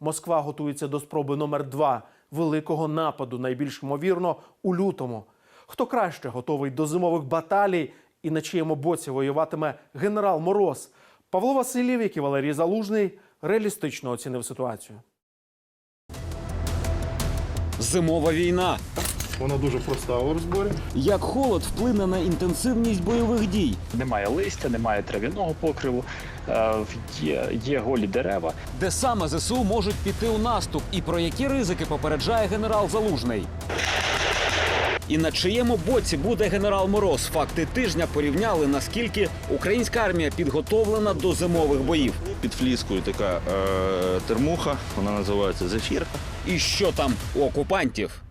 Москва готується до спроби номер два великого нападу, найбільш ймовірно, у лютому. Хто краще готовий до зимових баталій і на чиєму боці воюватиме генерал Мороз? Павло Васильєв, як і Валерій Залужний, реалістично оцінив ситуацію. Зимова війна. Вона дуже проста у розборі. Як холод вплине на інтенсивність бойових дій? Немає листя, немає трав'яного покриву, е, є, є голі дерева. Де саме ЗСУ можуть піти у наступ і про які ризики попереджає генерал Залужний? І на чиєму боці буде генерал Мороз? Факти тижня порівняли, наскільки українська армія підготовлена до зимових боїв. Під фліскою така е, термуха, вона називається зефірка. І що там у окупантів?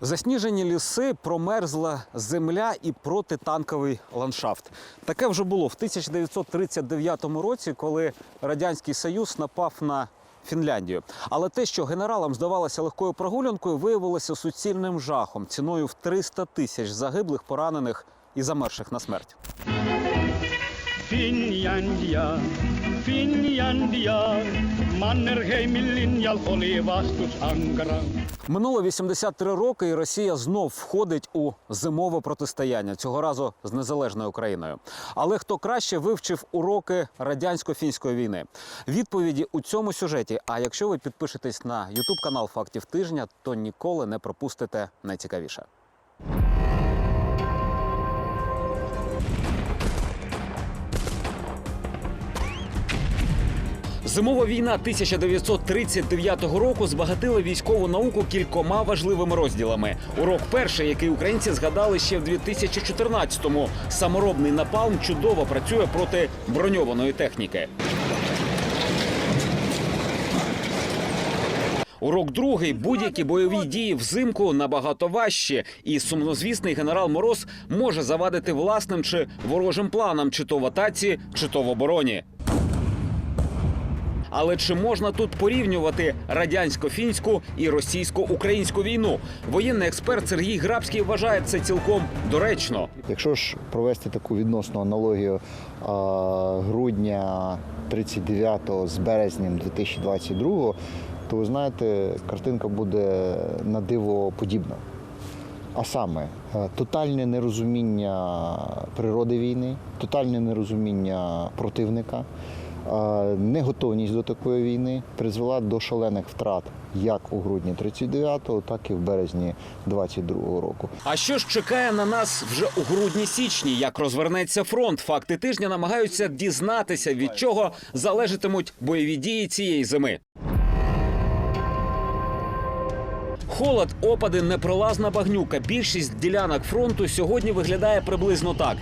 Засніжені ліси, промерзла земля і протитанковий ландшафт. Таке вже було в 1939 році, коли радянський союз напав на Фінляндію. Але те, що генералам здавалося легкою прогулянкою, виявилося суцільним жахом ціною в 300 тисяч загиблих, поранених і замерших на смерть. Фінляндія, Finlandia, Минуло 83 роки, і Росія знов входить у зимове протистояння цього разу з незалежною Україною. Але хто краще вивчив уроки радянсько-фінської війни? Відповіді у цьому сюжеті. А якщо ви підпишетесь на Ютуб канал Фактів тижня, то ніколи не пропустите найцікавіше. Зимова війна 1939 року збагатила військову науку кількома важливими розділами. Урок перший, який українці згадали ще в 2014-му. Саморобний напалм чудово працює проти броньованої техніки. Урок другий будь-які бойові дії взимку набагато важчі, і сумнозвісний генерал Мороз може завадити власним чи ворожим планам, чи то в атаці, чи то в обороні. Але чи можна тут порівнювати радянсько-фінську і російсько-українську війну? Воєнний експерт Сергій Грабський вважає це цілком доречно. Якщо ж провести таку відносну аналогію а, грудня 39-го з березнем 2022-го, то ви знаєте, картинка буде на диво подібна. А саме е, тотальне нерозуміння природи війни, тотальне нерозуміння противника, неготовність до такої війни призвела до шалених втрат як у грудні 39-го, так і в березні 22-го року. А що ж чекає на нас вже у грудні-січні? Як розвернеться фронт? Факти тижня намагаються дізнатися, від чого залежатимуть бойові дії цієї зими. Холод, опади, непролазна багнюка. Більшість ділянок фронту сьогодні виглядає приблизно так.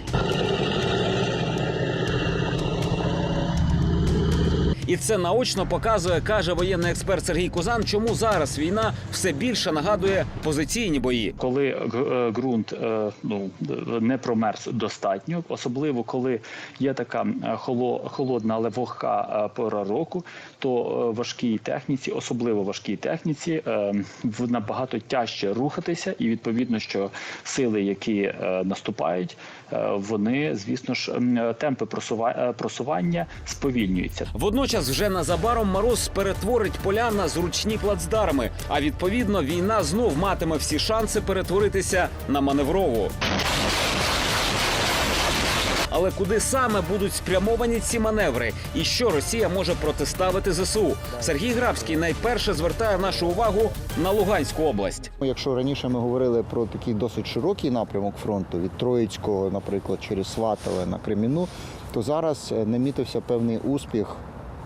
І це наочно показує, каже воєнний експерт Сергій Кузан, чому зараз війна все більше нагадує позиційні бої. Коли е, ґрунт е, ну, не промерз достатньо, особливо коли є така е, холо- холодна, але вогка пора року, то важкій техніці, особливо важкій техніці, набагато тяжче рухатися, і відповідно, що сили, які наступають, вони, звісно ж, темпи просува- просування сповільнюються. Водночас вже незабаром мороз перетворить поля на зручні плацдарми. А відповідно, війна знов матиме всі шанси перетворитися на маневрову. Але куди саме будуть спрямовані ці маневри, і що Росія може протиставити ЗСУ? Сергій Грабський найперше звертає нашу увагу на Луганську область. Якщо раніше ми говорили про такий досить широкий напрямок фронту від Троїцького, наприклад, через Сватове на Креміну, то зараз е, намітився певний успіх,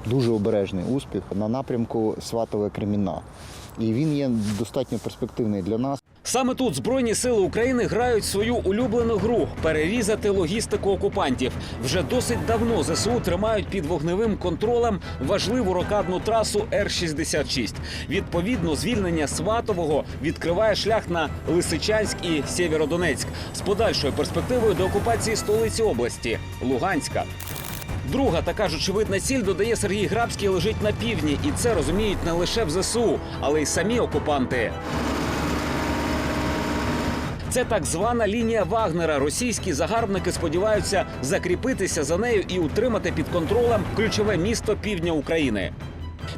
дуже обережний успіх на напрямку Сватове Креміна. І він є достатньо перспективний для нас. Саме тут Збройні сили України грають свою улюблену гру перерізати логістику окупантів. Вже досить давно ЗСУ тримають під вогневим контролем важливу рокадну трасу Р-66. Відповідно, звільнення Сватового відкриває шлях на Лисичанськ і Сєвєродонецьк з подальшою перспективою до окупації столиці області Луганська. Друга така ж очевидна ціль додає Сергій Грабський лежить на півдні, і це розуміють не лише в ЗСУ, але й самі окупанти. Це так звана лінія Вагнера. Російські загарбники сподіваються закріпитися за нею і утримати під контролем ключове місто півдня України.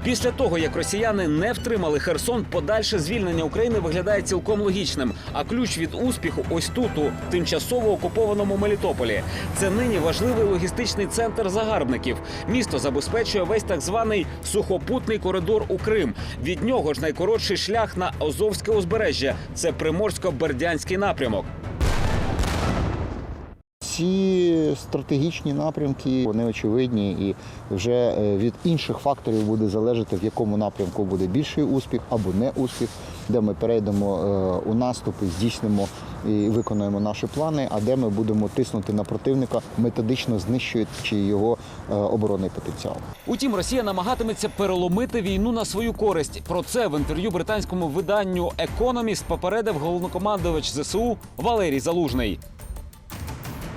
Після того, як росіяни не втримали Херсон, подальше звільнення України виглядає цілком логічним. А ключ від успіху ось тут, у тимчасово окупованому Мелітополі. Це нині важливий логістичний центр загарбників. Місто забезпечує весь так званий сухопутний коридор у Крим. Від нього ж найкоротший шлях на Азовське узбережжя. Це Приморсько-Бердянський напрямок. Ці стратегічні напрямки вони очевидні, і вже е, від інших факторів буде залежати, в якому напрямку буде більший успіх або не успіх, де ми перейдемо е, у наступ здійснимо і виконуємо наші плани, а де ми будемо тиснути на противника, методично знищуючи його е, оборонний потенціал. Утім, Росія намагатиметься переломити війну на свою користь. Про це в інтерв'ю британському виданню Економіст попередив головнокомандувач ЗСУ Валерій Залужний.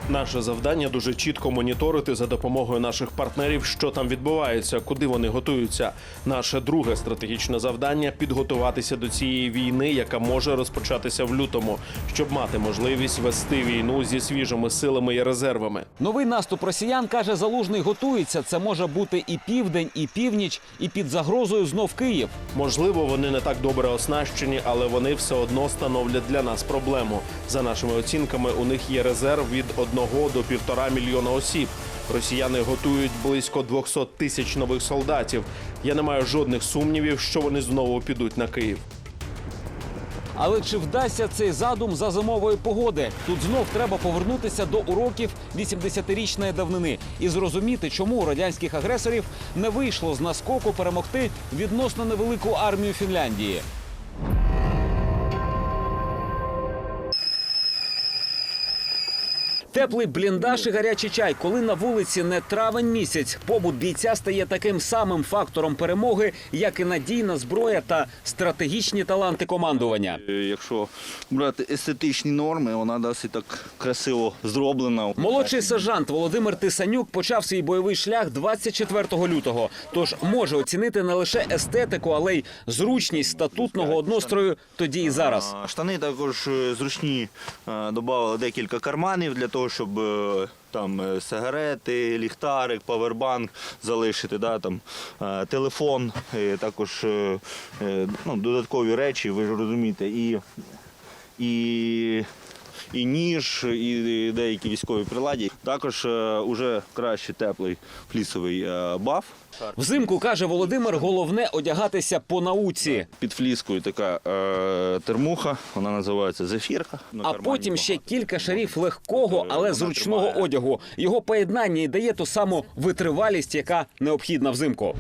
Наше завдання дуже чітко моніторити за допомогою наших партнерів, що там відбувається, куди вони готуються. Наше друге стратегічне завдання підготуватися до цієї війни, яка може розпочатися в лютому, щоб мати можливість вести війну зі свіжими силами і резервами. Новий наступ росіян каже Залужний готується. Це може бути і південь, і північ, і під загрозою знов Київ. Можливо, вони не так добре оснащені, але вони все одно становлять для нас проблему. За нашими оцінками, у них є резерв від 1 до півтора мільйона осіб. Росіяни готують близько 200 тисяч нових солдатів. Я не маю жодних сумнівів, що вони знову підуть на Київ. Але чи вдасться цей задум за зимової погоди? Тут знов треба повернутися до уроків 80-річної давнини і зрозуміти, чому у радянських агресорів не вийшло з наскоку перемогти відносно невелику армію Фінляндії. Теплий бліндаж і гарячий чай, коли на вулиці не травень місяць, побут бійця стає таким самим фактором перемоги, як і надійна зброя та стратегічні таланти командування. Е, Якщо брати естетичні норми, вона досить так красиво зроблена. Молодший сержант Володимир Тисанюк почав свій бойовий шлях 24 лютого. Тож може оцінити не лише естетику, але й зручність статутного однострою тоді і зараз. Штани також е, зручні. Е, Добавили декілька карманів для того, щоб е, там е, сигарети, ліхтарик, павербанк залишити, да, там, е, телефон, також ну, додаткові речі, ви ж розумієте, і, і, і ніж, і деякі військові приладі. Також е, уже краще теплий флісовий е, баф. Взимку каже Володимир, головне одягатися по науці, Під фліскою така е, термуха, вона називається зефірка. А потім ще багато. кілька шарів легкого, але Вона зручного тримає. одягу. Його поєднання і дає ту саму витривалість, яка необхідна взимку.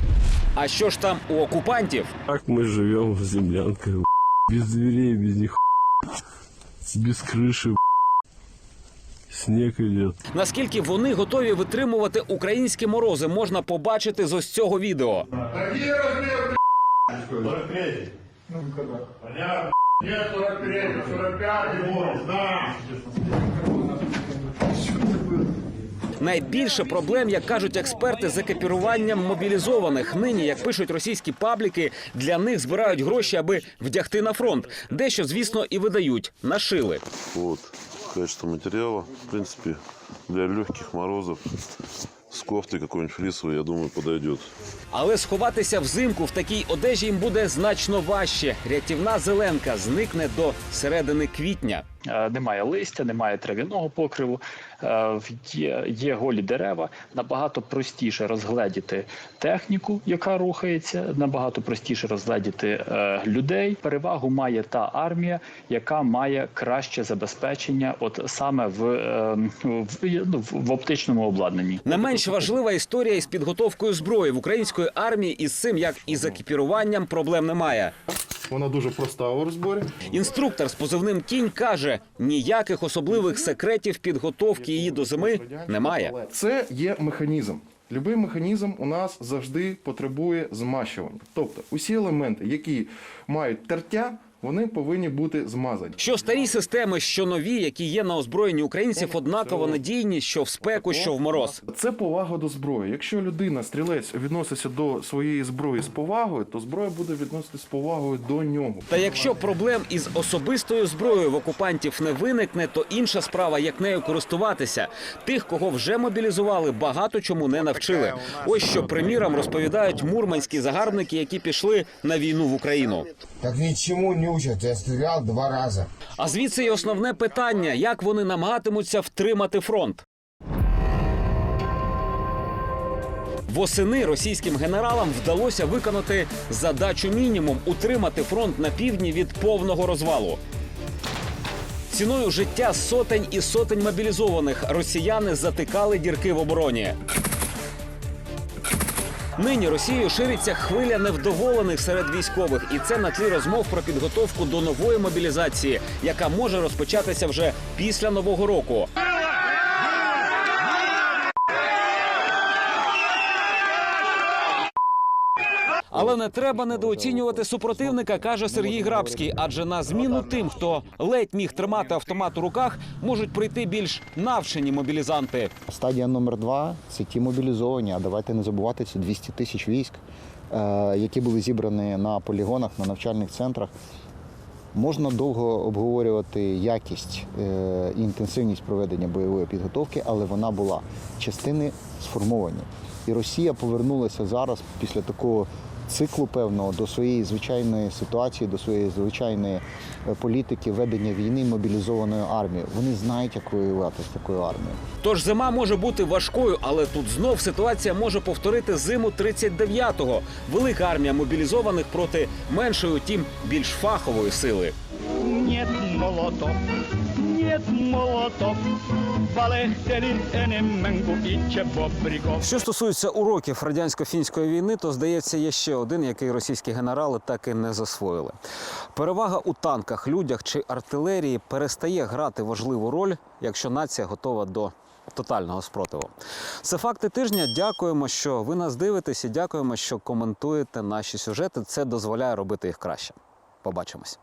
А що ж там у окупантів? Так мы живем в землянках, без дверей, без них, без крыши, снег идет. Наскільки вони готові витримувати українські морози, можна побачити з ось цього відео. Нет, 43, 45, может, да. Найбільше проблем, як кажуть експерти, з екіпіруванням мобілізованих. Нині, як пишуть російські пабліки, для них збирають гроші, аби вдягти на фронт. Дещо, звісно, і видають. Нашили. Вот качество материала, в принципе, для легких морозов с кофтой какой-нибудь флисовой, я думаю, подойдет. Але сховатися взимку в такій одежі їм буде значно важче. Рятівна зеленка зникне до середини квітня. Е, Немає листя, немає трав'яного покриву, є, є голі дерева. Набагато простіше розгледіти техніку, яка рухається, набагато простіше розгледіти е, людей. Перевагу має та армія, яка має краще забезпечення, от саме в, е, ну, в- в оптичному обладнанні. Не менш важлива історія із підготовкою зброї в української армії. Із цим, як і з екіпіруванням, проблем немає. Вона дуже проста у розборі. Інструктор з позивним кінь каже: ніяких особливих секретів підготовки її до зими немає. Це є механізм. Любий механізм у нас завжди потребує змащування. Тобто усі елементи, які мають тертя, вони повинні бути змазані. Що старі системи, що нові, які є на озброєнні українців, однаково надійні, що в спеку, що в мороз. Це повага до зброї. Якщо людина, стрілець, відноситься до своєї зброї з повагою, то зброя буде відноситися з повагою до нього. Та якщо проблем із особистою зброєю в окупантів не виникне, то інша справа, як нею користуватися. Тих, кого вже мобілізували, багато чому не навчили. Ось що приміром розповідають мурманські загарбники, які пішли на війну в Україну. Так ничему не учат, я стрелял два раза. А звідси й основне питання: як вони намагатимуться втримати фронт. Восени російським генералам вдалося виконати задачу мінімум утримати фронт на півдні від повного розвалу. Ціною життя сотень і сотень мобілізованих росіяни затикали дірки в обороні. Нині Росією шириться хвиля невдоволених серед військових, і це на тлі розмов про підготовку до нової мобілізації, яка може розпочатися вже після нового року. Але не треба недооцінювати супротивника, каже Сергій Грабський. Адже на зміну тим, хто ледь міг тримати автомат у руках, можуть прийти більш навчені мобілізанти. Стадія номер два це ті мобілізовані. А давайте не забувати це 200 тисяч військ, е, які були зібрані на полігонах, на навчальних центрах. Можна довго обговорювати якість е, і інтенсивність проведення бойової підготовки, але вона була. Частини сформовані. І Росія повернулася зараз після такого циклу певного до своєї звичайної ситуації, до своєї звичайної е, політики ведення війни мобілізованою армією. Вони знають, як воювати з такою армією. Тож зима може бути важкою, але тут знов ситуація може повторити зиму 39-го. Велика армія мобілізованих проти меншої, утім більш фахової сили. Нет молотов, нет молотов, valehtelit enemmän kuin itse Що стосується уроків радянсько-фінської війни, то здається, є ще один, який російські генерали так і не засвоїли. Перевага у танках, людях чи артилерії перестає грати важливу роль, якщо нація готова до тотального спротиву. Це факти тижня. Дякуємо, що ви нас дивитесь і дякуємо, що коментуєте наші сюжети. Це дозволяє робити їх краще. Побачимось.